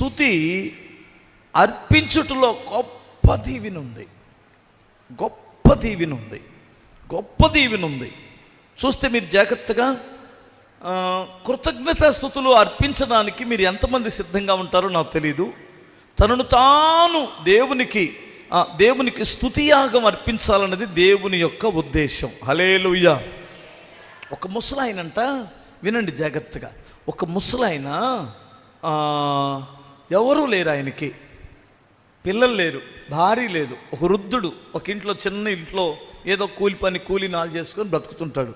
స్థుతి అర్పించుటలో గొప్ప దీవినుంది. ఉంది గొప్ప దీవినుంది. ఉంది గొప్ప దీవినుంది. ఉంది చూస్తే మీరు జాగ్రత్తగా కృతజ్ఞత స్థుతులు అర్పించడానికి మీరు ఎంతమంది సిద్ధంగా ఉంటారో నాకు తెలీదు. తనను తాను దేవునికి దేవునికి స్థుతియాగం అర్పించాలన్నది దేవుని యొక్క ఉద్దేశం. హలేలుయ్య ఒక ముసలాయనంట వినండి జాగ్రత్తగా. ఒక ముసలాయన ఎవరూ లేరు ఆయనకి. పిల్లలు లేరు భార్య లేదు. ఒక వృద్ధుడు ఒక ఇంట్లో చిన్న ఇంట్లో ఏదో కూలి పని కూలి నాలు చేసుకొని బ్రతుకుతుంటాడు.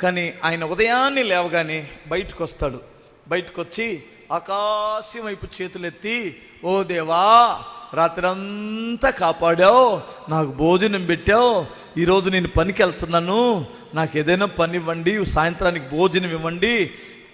కానీ ఆయన ఉదయాన్నే లేవగానే బయటకు వస్తాడు బయటకు వచ్చి ఆకాశం వైపు చేతులెత్తి ఓ దేవా రాత్రంతా కాపాడావు నాకు భోజనం పెట్టావు ఈరోజు నేను పనికి వెళ్తున్నాను నాకు ఏదైనా పని ఇవ్వండి సాయంత్రానికి భోజనం ఇవ్వండి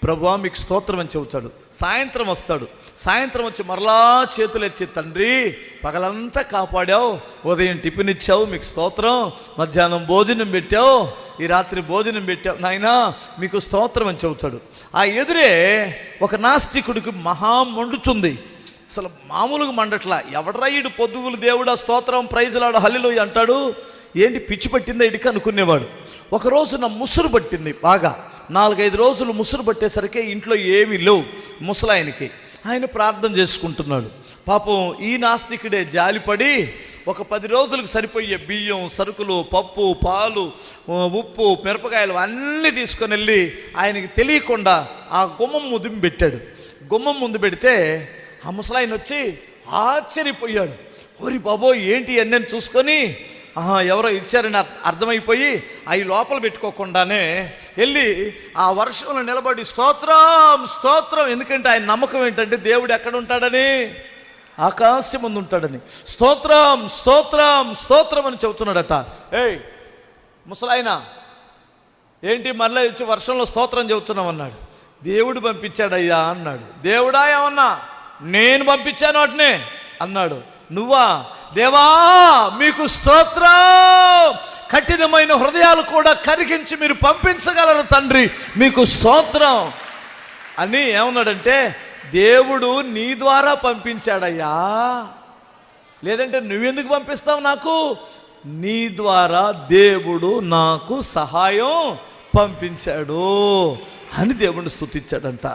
ప్రభా మీకు స్తోత్రం అని చెబుతాడు. సాయంత్రం వస్తాడు. సాయంత్రం వచ్చి మరలా చేతులు ఎత్తి తండ్రి పగలంతా కాపాడావు. ఉదయం టిఫిన్ ఇచ్చావు మీకు స్తోత్రం. మధ్యాహ్నం భోజనం పెట్టావు. ఈ రాత్రి భోజనం పెట్టావు. నాయనా మీకు స్తోత్రం అని చెబుతాడు. ఆ ఎదురే ఒక నాస్తికుడికి మహా మండుచుంది అసలు మామూలుగా మండట్లా. ఎవడ్రాయుడు ఈడు పొద్దుగులు దేవుడా స్తోత్రం ప్రైజులాడు హల్లిలో అంటాడు. ఏంటి పిచ్చి పట్టిందా ఇడికి అనుకునేవాడు. ఒకరోజు నా ముసురు పట్టింది బాగా. నాలుగైదు రోజులు ముసురు పట్టేసరికి ఇంట్లో ఏమీ లేవు ముసలాయనకి. ఆయన ప్రార్థన చేసుకుంటున్నాడు. పాపం ఈ నాస్తికుడే జాలిపడి ఒక పది రోజులకు సరిపోయే బియ్యం సరుకులు పప్పు పాలు ఉప్పు మిరపకాయలు అన్నీ తీసుకొని వెళ్ళి ఆయనకి తెలియకుండా ఆ గుమ్మం ముందు పెట్టాడు. గుమ్మం ముందు పెడితే ఆ ముసలాయన వచ్చి ఆశ్చర్యపోయాడు. ఓరి బాబో ఏంటి అన్నీ చూసుకొని ఎవరో ఇచ్చారని అర్- అర్థమైపోయి అవి లోపల పెట్టుకోకుండానే వెళ్ళి ఆ వర్షంలో నిలబడి స్తోత్రం స్తోత్రం. ఎందుకంటే ఆయన నమ్మకం ఏంటంటే దేవుడు ఎక్కడ ఉంటాడని ఆకాశం ముందు ఉంటాడని. స్తోత్రం స్తోత్రం స్తోత్రం అని చెబుతున్నాడట. ఏయ్ ముసలాయన ఏంటి మళ్ళీ వచ్చి వర్షంలో స్తోత్రం చెబుతున్నాం అన్నాడు. దేవుడు పంపించాడయ్యా అన్నాడు. దేవుడా ఏమన్నా? నేను పంపించాను వాటిని అన్నాడు. నువ్వా? దేవా మీకు స్తోత్రం. కఠినమైన హృదయాలు కూడా కరిగించి మీరు పంపించగలరు తండ్రి. మీకు స్తోత్రం. అని ఏమన్నాడంటే దేవుడు నీ ద్వారా పంపించాడయ్యా. లేదంటే నువ్వెందుకు పంపిస్తావు నాకు? నీ ద్వారా దేవుడు నాకు సహాయం పంపించాడు. అని దేవుడిని స్థుతించాడంట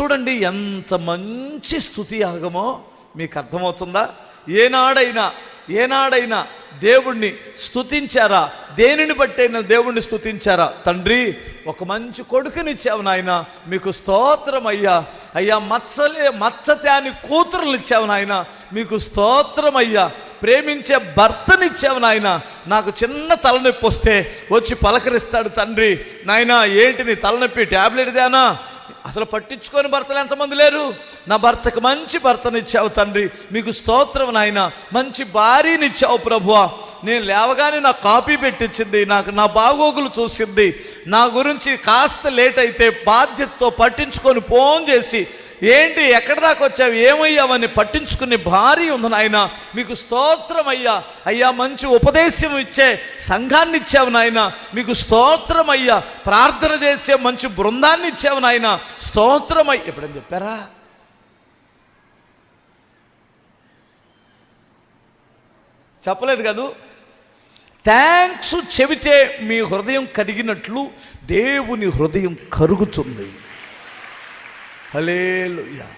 చూడండి ఎంత మంచి స్థుతి ఆగమో మీకు అర్థమవుతుందా? ఏనాడైనా ఏనాడైనా దేవుణ్ణి స్తుతించారా? దేనిని బట్టైనా దేవుణ్ణి స్తుతించారా? తండ్రి ఒక మంచి కొడుకునిచ్చావు నాయన. మీకు స్తోత్రం అయ్యా. అయ్యా మచ్చలే మచ్చత్యాని కూతురులు ఇచ్చావు నాయన. మీకు స్తోత్రం అయ్యా. ప్రేమించే భర్తనిచ్చావు నాయన. నాకు చిన్న తలనొప్పి వస్తే వచ్చి పలకరిస్తాడు తండ్రి. నాయన ఏంటి నీ తలనొప్పి? ట్యాబ్లెట్ దేనా అసలు పట్టించుకొని భర్తలు ఎంతమంది లేరు? నా భర్తకు మంచి భర్తనిచ్చావు తండ్రి. మీకు స్తోత్రం నాయన. మంచి భార్యనిచ్చావు ప్రభువా. నేను లేవగానే నా కాపీ పెట్టించింది. నాకు నా బాగోగులు చూసింది. నా గురించి కాస్త లేట్ అయితే బాధ్యతతో పట్టించుకొని ఫోన్ చేసి ఏంటి ఎక్కడి దాకా వచ్చావు? ఏమయ్యావని పట్టించుకునే భారీ ఉంది నాయన. మీకు స్తోత్రం అయ్యా. అయ్యా మంచి ఉపదేశం ఇచ్చే సంఘాన్ని ఇచ్చావు నాయన. మీకు స్తోత్రం అయ్యా. ప్రార్థన చేసే మంచి బృందాన్ని ఇచ్చావు నాయన. స్తోత్రం అయ్యా. ఎప్పుడని చెప్పారా? చెప్పలేదు కదూ? థ్యాంక్స్ చెబితే మీ హృదయం కరిగినట్లు దేవుని హృదయం కరుగుతుంది. హలేలుయా